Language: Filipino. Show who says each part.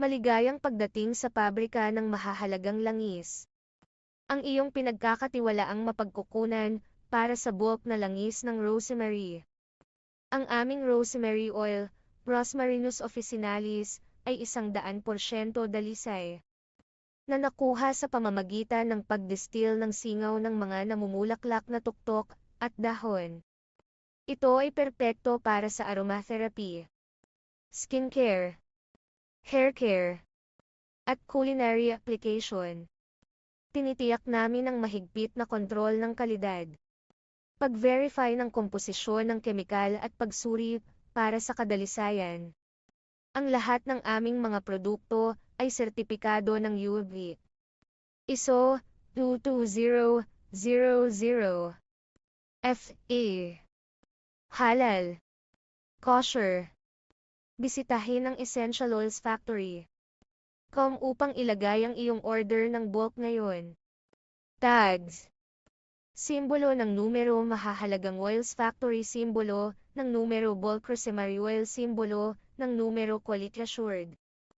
Speaker 1: Maligayang pagdating sa pabrika ng mahahalagang langis. Ang iyong pinagkakatiwalaang mapagkukunan para sa bulk na langis ng rosemary. Ang aming rosemary oil, Rosmarinus officinalis, ay isang daan porsyento dalisay na nakuha sa pamamagitan ng pagdistil ng singaw ng mga namumulaklak na tuktok at dahon. Ito ay perpekto para sa aromatherapy, skincare, hair care, at culinary application. Tinitiyak namin ang mahigpit na kontrol ng kalidad. Pag-verify ng komposisyon ng kemikal at pagsuri para sa kadalisayan. Ang lahat ng aming mga produkto ay sertipikado ng UV. ISO 22000 FA Halal Kosher Bisitahin ang Essential Oils Factory. Com upang ilagay ang iyong order ng bulk ngayon. Tags Simbolo ng numero mahahalagang oils factory simbolo ng numero bulk rosemary oil simbolo ng numero quality assured.